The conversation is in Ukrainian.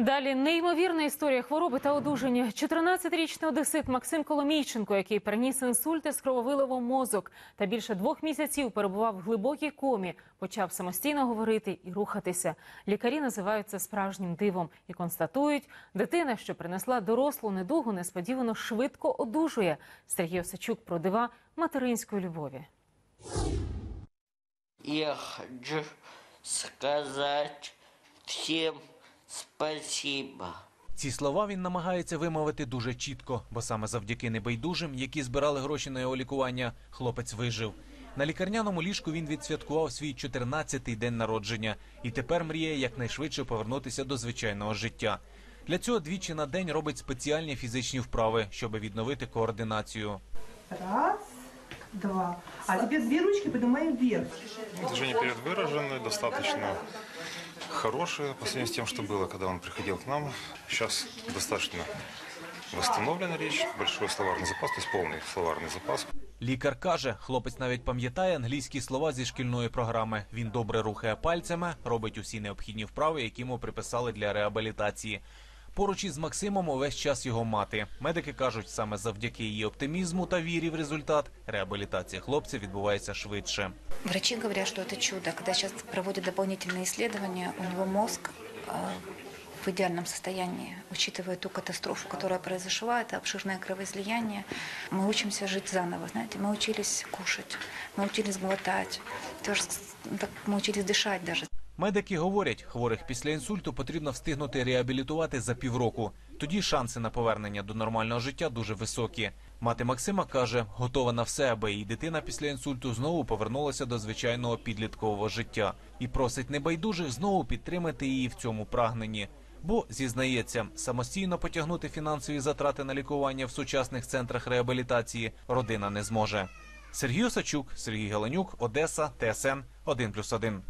Далі неймовірна історія хвороби та одужання. 14-річний одесит Максим Коломійченко, який переніс інсульт із крововиливом мозок та більше двох місяців перебував в глибокій комі, почав самостійно говорити і рухатися. Лікарі називають це справжнім дивом і констатують, дитина, що принесла дорослу недугу, несподівано швидко одужує. Сергій Осачук про дива материнської любові. Я хочу сказать всем спасибо. Ці слова він намагається вимовити дуже чітко, бо саме завдяки небайдужим, які збирали гроші на його лікування, хлопець вижив. На лікарняному ліжку він відсвяткував свій 14-й день народження і тепер мріє якнайшвидше повернутися до звичайного життя. Для цього двічі на день робить спеціальні фізичні вправи, щоб відновити координацію. Раз, два. А теперь две ручки поднимаем вверх. Движения вперед выражены, достаточно хорошие по сравнению с тем, что было, когда он приходил к нам. Сейчас достаточно восстановлена речь, большой словарный запас, то есть полный словарный запас. Лікар каже, хлопець навіть пам'ятає англійські слова зі шкільної програми. Він добре рухає пальцями, робить усі необхідні вправи, які йому приписали для реабілітації. Поруч із Максимом увесь час його мати. Медики кажуть, саме завдяки її оптимізму та вірі в результат реабілітація хлопця відбувається швидше. Врачи говорят, что это чудо. Когда сейчас проводят дополнительные исследования, у него мозг э, в идеальном состоянии, учитывая ту катастрофу, которая произошла, это обширное кровоизлияние. Мы учимся жить заново, знаете, мы учились кушать, мы учились глотать, тоже, ну, так, мы учились дышать даже. Медики говорять, хворих після інсульту потрібно встигнути реабілітувати за півроку. Тоді шанси на повернення до нормального життя дуже високі. Мати Максима каже, готова на все, аби її дитина після інсульту знову повернулася до звичайного підліткового життя і просить небайдужих знову підтримати її в цьому прагненні. Бо зізнається, самостійно потягнути фінансові затрати на лікування в сучасних центрах реабілітації родина не зможе. Сергій Осачук, Сергій Галенюк, Одеса, ТСН 1+,1.